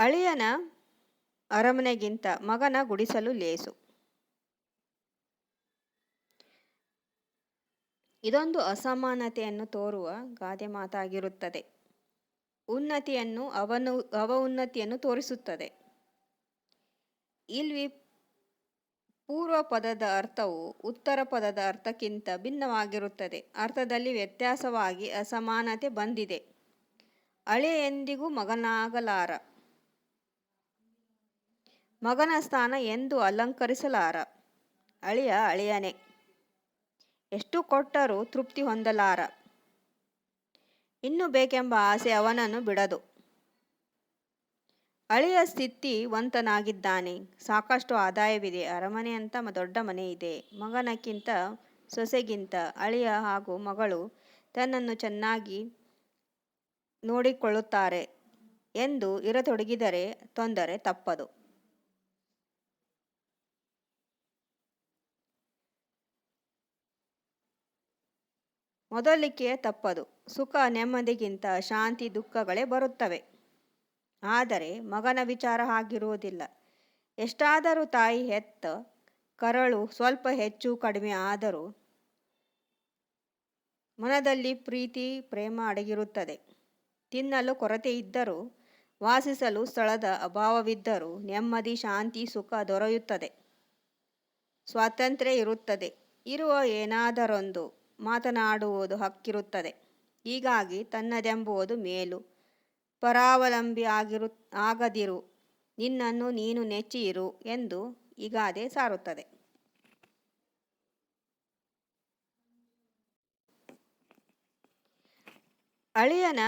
ಅಳಿಯನ ಅರಮನೆಗಿಂತ ಮಗನ ಗುಡಿಸಲು ಲೇಸು. ಇದೊಂದು ಅಸಮಾನತೆಯನ್ನು ತೋರುವ ಗಾದೆ ಮಾತಾಗಿರುತ್ತದೆ. ಉನ್ನತಿಯನ್ನು ಅವನು, ಅವ ಉನ್ನತಿಯನ್ನು ತೋರಿಸುತ್ತದೆ. ಇಲ್ಲಿ ಪೂರ್ವ ಪದದ ಅರ್ಥವು ಉತ್ತರ ಪದದ ಅರ್ಥಕ್ಕಿಂತ ಭಿನ್ನವಾಗಿರುತ್ತದೆ. ಅರ್ಥದಲ್ಲಿ ವ್ಯತ್ಯಾಸವಾಗಿ ಅಸಮಾನತೆ ಬಂದಿದೆ. ಅಳೆ ಎಂದಿಗೂ ಮಗನಾಗಲಾರ. ಮಗನ ಸ್ಥಾನ ಎಂದು ಅಲಂಕರಿಸಲಾರ. ಅಳಿಯ ಅಳಿಯನೇ, ಎಷ್ಟು ಕೊಟ್ಟರೂ ತೃಪ್ತಿ ಹೊಂದಲಾರ. ಇನ್ನೂ ಬೇಕೆಂಬ ಆಸೆ ಅವನನ್ನು ಬಿಡದು. ಅಳಿಯ ಸ್ಥಿತಿ ವಂತನಾಗಿದ್ದಾನೆ ಸಾಕಷ್ಟು ಆದಾಯವಿದೆ. ಅರಮನೆ ಅಂತ ದೊಡ್ಡ ಮನೆ ಇದೆ. ಮಗನಕ್ಕಿಂತ ಸೊಸೆಗಿಂತ ಅಳಿಯ ಹಾಗೂ ಮಗಳು ತನ್ನನ್ನು ಚೆನ್ನಾಗಿ ನೋಡಿಕೊಳ್ಳುತ್ತಾರೆ ಎಂದು ಇರತೊಡಗಿದರೆ ತೊಂದರೆ ತಪ್ಪದು. ಮೊದಲಿಕೆ ತಪ್ಪದು. ಸುಖ ನೆಮ್ಮದಿಗಿಂತ ಶಾಂತಿ ದುಃಖಗಳೇ ಬರುತ್ತವೆ. ಆದರೆ ಮಗನ ವಿಚಾರ ಆಗಿರುವುದಿಲ್ಲ ಎಷ್ಟಾದರೂ ತಾಯಿ ಹೆತ್ತ ಕರಳು ಸ್ವಲ್ಪ ಹೆಚ್ಚು ಕಡಿಮೆ ಆದರೂ ಮನದಲ್ಲಿ ಪ್ರೀತಿ, ಪ್ರೇಮ ಅಡಗಿರುತ್ತದೆ. ತಿನ್ನಲು ಕೊರತೆ ಇದ್ದರೂ, ವಾಸಿಸಲು ಸ್ಥಳದ ಅಭಾವವಿದ್ದರೂ ನೆಮ್ಮದಿ, ಶಾಂತಿ, ಸುಖ ದೊರೆಯುತ್ತದೆ. ಸ್ವಾತಂತ್ರ್ಯ ಇರುತ್ತದೆ. ಇರುವ ಏನಾದರೊಂದು ಮಾತನಾಡುವುದು ಹಕ್ಕಿರುತ್ತದೆ. ಹೀಗಾಗಿ ತನ್ನದೆಂಬುವುದು ಮೇಲು. ಪರಾವಲಂಬಿ ಆಗಿರು, ಆಗದಿರು. ನಿನ್ನನ್ನು ನೀನು ನೆಚ್ಚಿ ಇರು ಎಂದು ಈಗಾದೆ ಗಾದೆ ಸಾರುತ್ತದೆ. ಅಳಿಯನ